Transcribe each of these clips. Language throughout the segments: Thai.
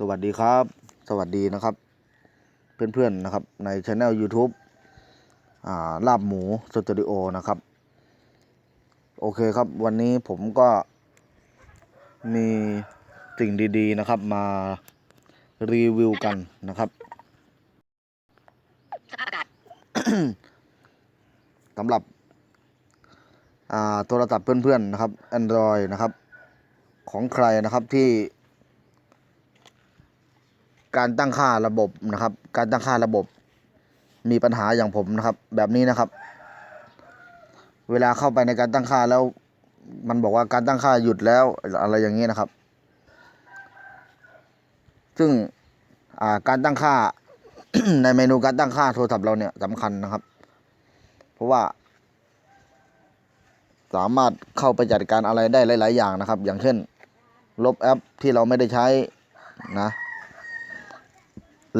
สวัสดีครับ สวัสดีนะครับ เพื่อนๆนะครับในช anel YouTube อ่าลาบหมูสตูดิโอนะครับ โอเคครับวันนี้ผมก็มีสิ่งดีๆนะครับมารีวิวกันนะครับสำหรับอ่าโทรศัพท์เพื่อนๆนะครับ Android นะครับ ของใครนะครับที่ การตั้งค่าระบบนะครับ การตั้งค่าระบบ มีปัญหาอย่างผมนะครับ แบบนี้นะครับ เวลาเข้าไปในการตั้งค่าแล้ว มันบอกว่าการตั้งค่าหยุดแล้วอะไรอย่างนี้นะครับ ซึ่งการตั้งค่าในเมนูการตั้งค่าโทรศัพท์เราเนี่ยสำคัญนะครับ เพราะว่า สามารถเข้าไปจัดการอะไรได้หลาย ๆ อย่างนะครับ อย่างเช่น ลบแอปที่เราไม่ได้ใช้นะ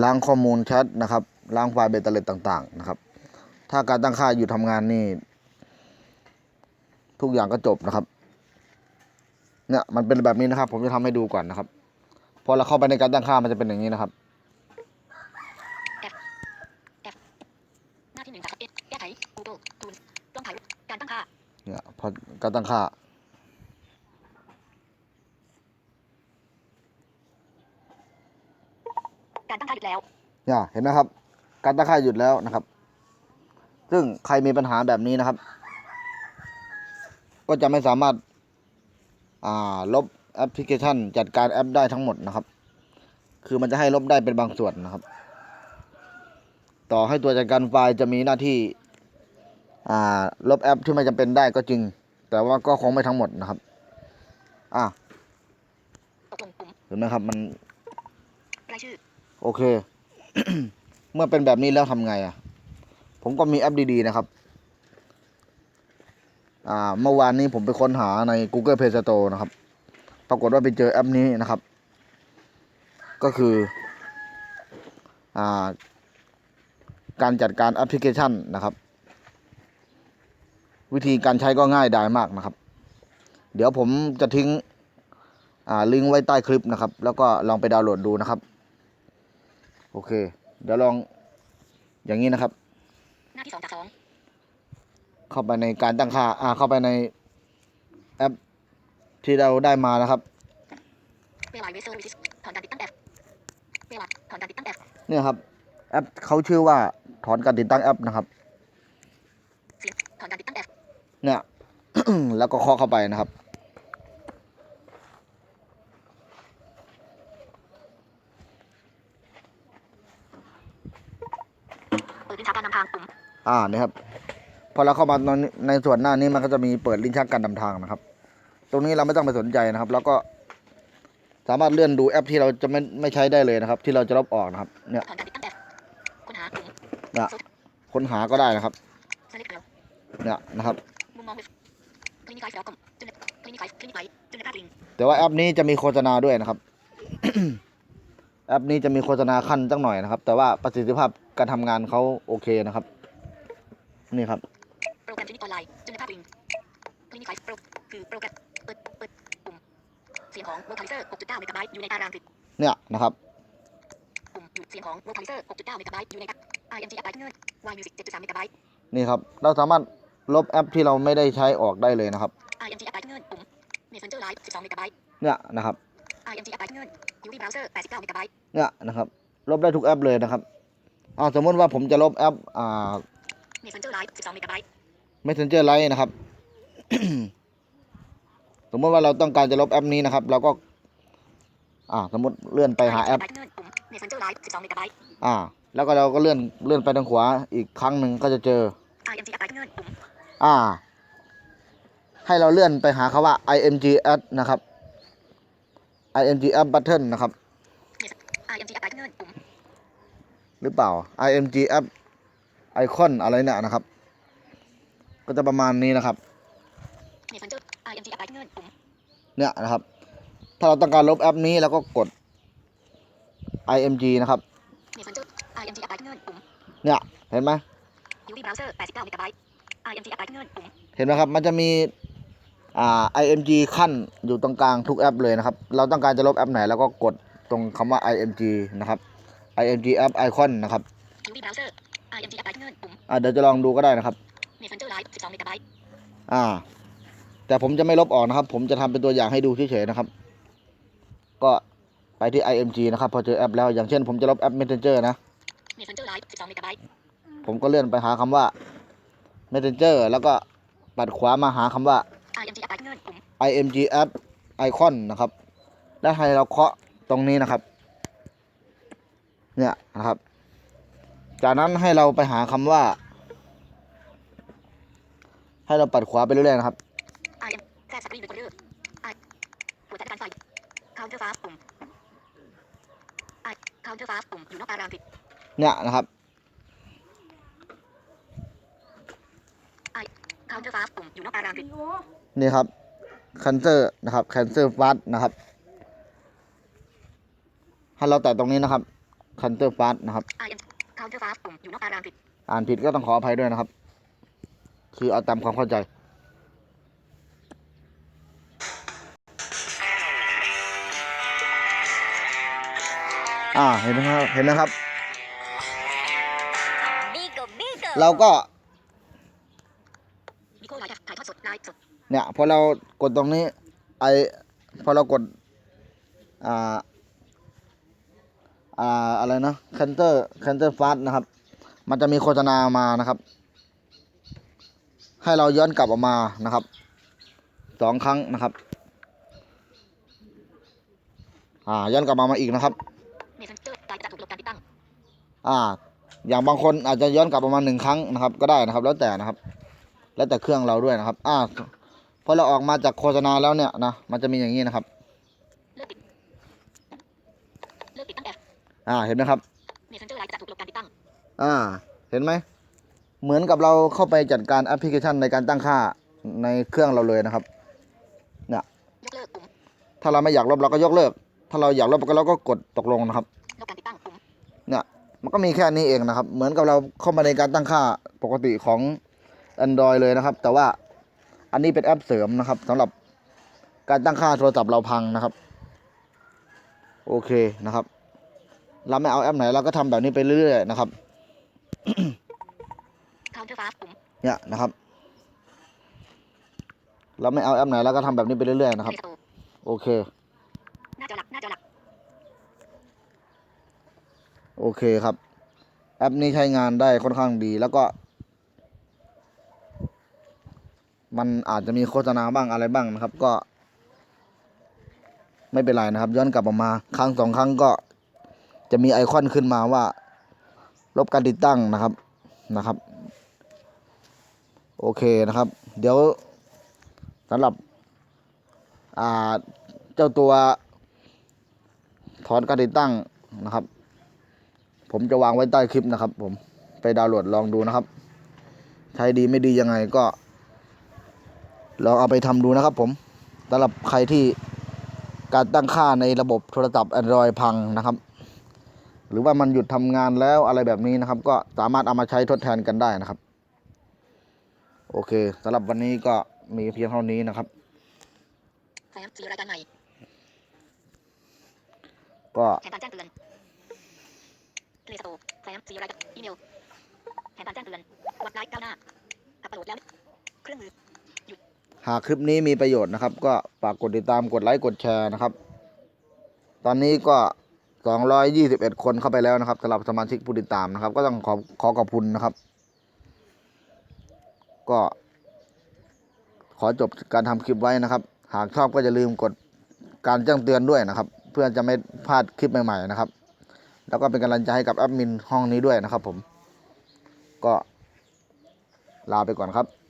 ล้างข้อมูลแชทนะครับ ล้างไฟล์เบตเตอร์เลตต่าง ๆ นะครับ ถ้าการตั้งค่าอยู่ทำงานนี่ ทุกอย่างก็จบนะครับ เนี่ยมันเป็นแบบนี้นะครับ ผมจะทำให้ดูก่อนนะครับพอเราเข้าไปในการตั้งค่ามันจะเป็นอย่างนี้นะครับหน้าที่หนึ่งจากเอแก้ไข Google ทูนกล้องถ่ายรูปการตั้งค่าเนี่ยพอการตั้งค่า การตั้งค่าหยุดแล้วเนี่ยเห็นไหมครับ การตั้งค่าหยุดแล้วนะครับ ซึ่งใครมีปัญหาแบบนี้นะครับก็จะไม่สามารถอ่าลบแอปพลิเคชัน จัดการแอปได้ทั้งหมดนะครับ คือมันจะให้ลบได้เป็นบางส่วนนะครับ ต่อให้ตัวจัดการไฟล์จะมีหน้าที่อ่าลบแอปที่ไม่จำเป็นได้ก็จริง แต่ว่าก็คงไม่ทั้งหมดนะครับ อะตกลงปุ่มเห็นไหมครับมันรายชื่อ โอเค เมื่อเป็นแบบนี้แล้วทำไงอะ ผมก็มีแอปดีๆนะครับ อ่า เมื่อวานนี้ผมไปค้นหาใน Google Play Store นะครับ ปรากฏว่าไปเจอแอปนี้นะครับ ก็คือ อ่า การจัดการแอปพลิเคชันนะครับ วิธีการใช้ก็ง่ายดายมากนะครับ เดี๋ยวผมจะทิ้งอาลิงก์ไว้ใต้คลิปนะครับ แล้วก็ลองไปดาวน์โหลดดูนะครับ โอเค เดี๋ยวลองอย่างนี้นะครับ หน้าที่สองจากสองเข้าไปในการตั้งค่า อ่า เข้าไปในแอปที่เราได้มานะครับเวลาเวสเซอร์วิสถอนการติดตั้งแอปเวลาถอนการติดตั้งแอปเนี่ยครับ แอปเขาชื่อว่าถอนการติดตั้งแอปนะครับเสียงถอนการติดตั้งแอปเนี่ย แล้วก็เคาะเข้าไปนะครับ ดลิ้นชักการนำทางปุ่มอ่านี่ครับพอเราเข้ามาในในส่วนหน้านี้มันก็จะมีเปิดลิ้นชักการนำทางนะครับ ตรงนี้เราไม่ต้องไปสนใจนะครับ แล้วก็สามารถเลื่อนดูแอปที่เราจะไม่ไม่ใช้ได้เลยนะครับ ที่เราจะลบออกนะครับ เนี่ยถอนการติดตั้งแอปค้นหาปุ่มเนี่ยค้นหาก็ได้นะครับสลิปเร็วเนี่ยนะครับมุมมองเว็บคลินิกไลฟ์แล้วก็จุนคลินิกไลฟ์คลินิกไลฟ์จุนภาพลิงแต่ว่าแอปนี้จะมีโฆษณาด้วยนะครับ แอปนี้จะมีโฆษณาขั้นจังหน่อยนะครับ แต่ว่าประสิทธิภาพการทำงานเขาโอเคนะครับ นี่ครับโปรแกรมคลินิกออนไลน์จุนภาพลิงคลินิกไลฟ์โปรคือโปรแกรมเปิดเปิดปุ่มเสียงของ vocalizer 6.9เมกะไบต์อยู่ในตารางกริดเนี่ยนะครับปุ่มหยุดเสียงของ vocalizer 6.9เมกะไบต์อยู่ใน IMG แอปไบต์เงิน Y Music 7.3เมกะไบต์นี่ครับ เราสามารถลบแอปที่เราไม่ได้ใช้ออกได้เลยนะครับ IMG แอปไบต์เงินปุ่ม Messenger Live 12เมกะไบต์เนี่ยนะครับ IMG แอปไบต์เงิน UV Browser 89เมกะไบต์เนี่ยนะครับลบได้ทุกแอปเลยนะครับอ่าสมมติว่าผมจะลบแอปอ่า Messenger Live 12เมกะไบต์ Messenger Lite นะครับ สมมติว่าเราต้องการจะลบแอปนี้นะครับ เราก็ อ่า สมมติเลื่อนไปหาแอปไบต์เงินปุ่ม Messenger Live 12เมกะไบต์อ่า แล้วก็เราก็เลื่อนเลื่อนไปทางขวาอีกครั้งหนึ่งก็จะเจอ IMG แอปไบต์เงินปุ่มอ่า ให้เราเลื่อนไปหาคาว่า img add นะครับ img app button นะครับ IMG แอปไบต์เงินปุ่มหรือเปล่า img app icon อะไรเนี่ยนะครับ ก็จะประมาณนี้นะครับเนี่ยนะครับ ถ้าเราต้องการลบแอปนี้เราก็กด img นะครับเนี่ยเห็นไหมเห็นไหมครับ มันจะมี อ่า img ขั้นอยู่ตรงกลางทุกแอปเลยนะครับ เราต้องการจะลบแอปไหนเราก็กดตรงคำว่า img นะครับ img app icon นะครับ UV browser IMG app เงินปุ่มอ่าเดี๋ยวจะลองดูก็ได้นะครับ Messenger Live 12เมกะไบต์อ่า แต่ผมจะไม่ลบออกนะครับ ผมจะทำเป็นตัวอย่างให้ดูเฉยๆนะครับ ก็ไปที่ img นะครับ พอเจอแอปแล้ว อย่างเช่นผมจะลบแอป messenger นะ Messenger Live 12เมกะไบต์ผมก็เลื่อนไปหาคำว่า messenger แล้วก็ปัดขวามาหาคำว่า IMG app เงินปุ่ม img app icon นะครับ แล้วให้เราเคาะตรงนี้นะครับ เนี่ยนะครับ จากนั้นให้เราไปหาคำว่า ให้เราปัดขวาไปเรื่อยๆนะครับแทรกสกรีนหรือเลือกหัวจัดการไฟ Counter fast ปุ่ม Counter fast ปุ่มอยู่นอกตารางผิดเนี่ยนะครับ I Counter fast ปุ่มอยู่นอกตารางผิดนี่ครับ cancel นะครับ cancel fast นะครับให้เราแตะตรงนี้นะครับ cancel fast นะครับ IM Counter fast ปุ่มอยู่นอกตารางผิดอ่านผิดก็ต้องขออภัยด้วยนะครับ คือเอาตามความเข้าใจอ่าเห็นไหมครับเห็นนะครับ Bigo Bigo เราก็ มีโค้ดไลฟ์ถ่ายทอดสดไลฟ์สด เนี่ยพอเรากดตรงนี้ไอพอเรากดอ่าอ่าอะไรนะ cancel cancel fast นะครับ มันจะมีโฆษณามานะครับ ให้เราย้อนกลับออกมานะครับสองครั้งนะครับ อ่าย้อนกลับมามาอีกนะครับ Messenger Live จะถูกลบการติดตั้งอ่า อย่างบางคนอาจจะย้อนกลับประมาณหนึ่งครั้งนะครับ ก็ได้นะครับ แล้วแต่นะครับ แล้วแต่เครื่องเราด้วยนะครับ อ่า พอเราออกมาจากโฆษณาแล้วเนี่ยนะมันจะมีอย่างนี้นะครับเลิกติดเลิกติดตั้งแต่อ่าเห็นไหมครับ Messenger Live จะถูกลบการติดตั้งอ่า เห็นไหมเหมือนกับเราเข้าไปจัดการแอปพลิเคชันในการตั้งค่าในเครื่องเราเลยนะครับเนี่ยยกเลิกปุ่มถ้าเราไม่อยากลบเราก็ยกเลิก ถ้าเราอยากลบก็เราก็กดตกลงนะครับลบการติดตั้งปุ่มเนี่ยมันก็มีแค่นี้เองนะครับ เหมือนกับเราเข้ามาในการตั้งค่าปกติของ Android เลยนะครับ แต่ว่า อันนี้เป็นแอปเสริมนะครับสำหรับการตั้งค่าโทรศัพท์เราพังนะครับ โอเคนะครับ เราไม่เอาแอปไหนเราก็ทำแบบนี้ไปเรื่อยๆนะครับ Counter fast ปุ่มเนี่ยนะครับ เราไม่เอาแอปไหนเราก็ทำแบบนี้ไปเรื่อยๆนะครับ Play Store โอเคหน้าจอหลักหน้าจอหลักโอเคครับ แอปนี้ใช้งานได้ค่อนข้างดีแล้วก็ มันอาจจะมีโฆษณาบ้างอะไรบ้างนะครับ ก็ ไม่เป็นไรนะครับ ย้อนกลับออกมา ครั้งสองครั้งก็ จะมีไอคอนขึ้นมาว่า ลบการติดตั้งนะครับนะครับ โอเคนะครับ เดี๋ยวสำหรับ อ่าเจ้าตัว ถอนการติดตั้งนะครับ ผมจะวางไว้ใต้คลิปนะครับ ผมไปดาวน์โหลดลองดูนะครับ ใช้ดีไม่ดียังไงก็ ลองเอาไปทำดูนะครับผมสำหรับใครที่การตั้งค่าในระบบโทรศัพท์ Android พังนะครับ หรือว่ามันหยุดทำงานแล้วอะไรแบบนี้นะครับ ก็สามารถเอามาใช้ทดแทนกันได้นะครับ โอเคสำหรับวันนี้ก็มีเพียงเท่านี้นะครับรายการใหม่ก็แผนการแจ้งเตือน Play Store แฟ้มสีรายการอีเมลแผนการแจ้งเตือนวัดไลฟ์ก้าวหน้าอัปโหลดแล้ว เครื่องมือ หากคลิปนี้มีประโยชน์นะครับ ก็ฝากกดติดตามกดไลค์กดแชร์นะครับ ตอนนี้ก็ 221 คนเข้าไปแล้วนะครับสำหรับสมาชิกผู้ติดตามนะครับ ก็ต้องขอขอขอบคุณนะครับ ก็ ขอจบการทำคลิปไว้นะครับ หากชอบก็อย่าลืมกดการแจ้งเตือนด้วยนะครับ เพื่อจะไม่พลาดคลิปใหม่ๆนะครับ แล้วก็เป็นกำลังใจให้กับแอดมินห้องนี้ด้วยนะครับ ผม ก็ลาไปก่อนครับ